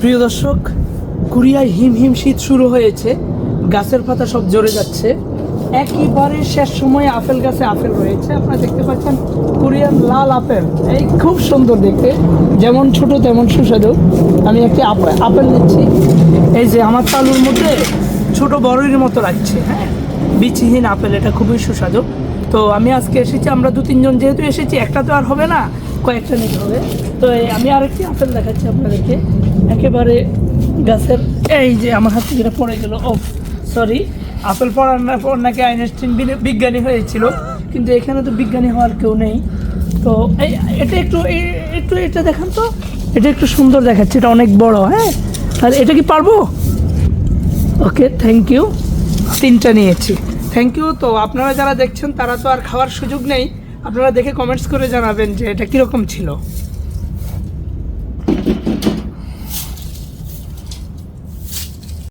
প্রিয় দর্শক কোরিয়ায় হিম হিম শীত শুরু হয়েছে, গাছের পাতা সব জ্বরে যাচ্ছে। একেবারে শেষ সময়ে আপেল গাছে আপেল রয়েছে। আপনারা দেখতে পাচ্ছেন কোরিয়ান লাল আপেল। এই খুব সুন্দর দেখতে। যেমন ছোট, তেমন সুস্বাদু। আমি একটি আপ- আপেল নিচ্ছি। এই যে আমার তালুর মধ্যে ছোট বড়ইয়ের মতো লাগছে হ্যাঁ? বিচিহীন আপেল, এটা খুবই সুস্বাদু। তো আমি আজকে এসেছি, আমরা দু, তিনজন যেহেতু এসেছি, একটা তো আর হবে না, কয়েকটা নিতে হবে। তো আমি আরেকটি আপেল দেখাচ্ছি আপনাদেরকে। একেবারে গাছের, এই যে আমার হাত থেকে পড়ে গেল ও সরি আপেল পড়ার না পর নাকি আইনস্টিন বিজ্ঞানী হয়েছিল, কিন্তু এখানে তো বিজ্ঞানী হওয়ার কেউ নেই। তো এই, এটা একটু একটু এটা দেখান তো, এটা একটু সুন্দর দেখাচ্ছে, এটা অনেক বড় হ্যাঁ? আর এটা কি পারব? ওকে থ্যাংক ইউ তিনটা নিয়েছি। থ্যাংক ইউ তো আপনারা যারা দেখছেন, তারা তো আর খাওয়ার সুযোগ নেই। আপনারা দেখে কমেন্টস করে জানাবেন যে এটা কীরকম ছিল।